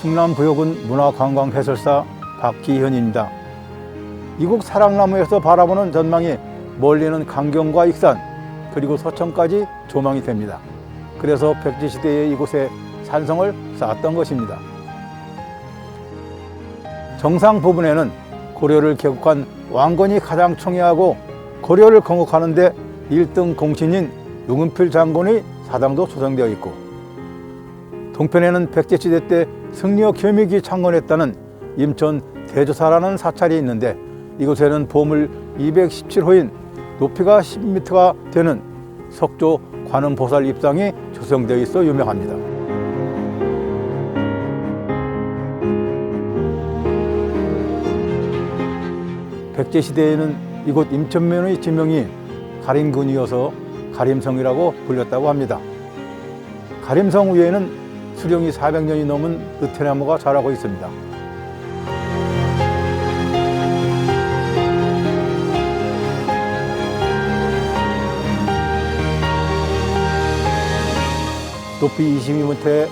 경남부여군 문화관광해설사 박기현입니다. 이곳 사랑나무에서 바라보는 전망이 멀리는 강경과 익산 그리고 서천까지 조망이 됩니다. 그래서 백제시대에 이곳에 산성을 쌓았던 것입니다. 정상 부분에는 고려를 개국한 왕건이 가장 총애하고 고려를 건국하는데 1등 공신인 용은필 장군의 사당도 조성되어 있고 동편에는 백제시대 때 승려 겸익이 창건했다는 임천 대조사라는 사찰이 있는데 이곳에는 보물 217호인 높이가 10m가 되는 석조 관음보살 입상이 조성되어 있어 유명합니다. 백제시대에는 이곳 임천면의 지명이 가림군이어서 가림성이라고 불렸다고 합니다. 가림성 위에는 수령이 400년이 넘은 느티나무가 자라고 있습니다. 높이 22m의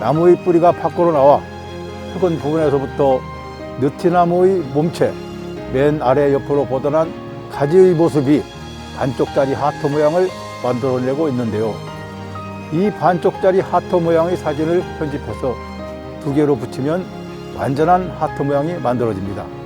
나무의 뿌리가 밖으로 나와 흙은 부분에서부터 느티나무의 몸체 맨 아래 옆으로 보던한 가지의 모습이 반쪽짜리 하트 모양을 만들어내고 있는데요. 이 반쪽짜리 하트 모양의 사진을 편집해서 두 개로 붙이면 완전한 하트 모양이 만들어집니다.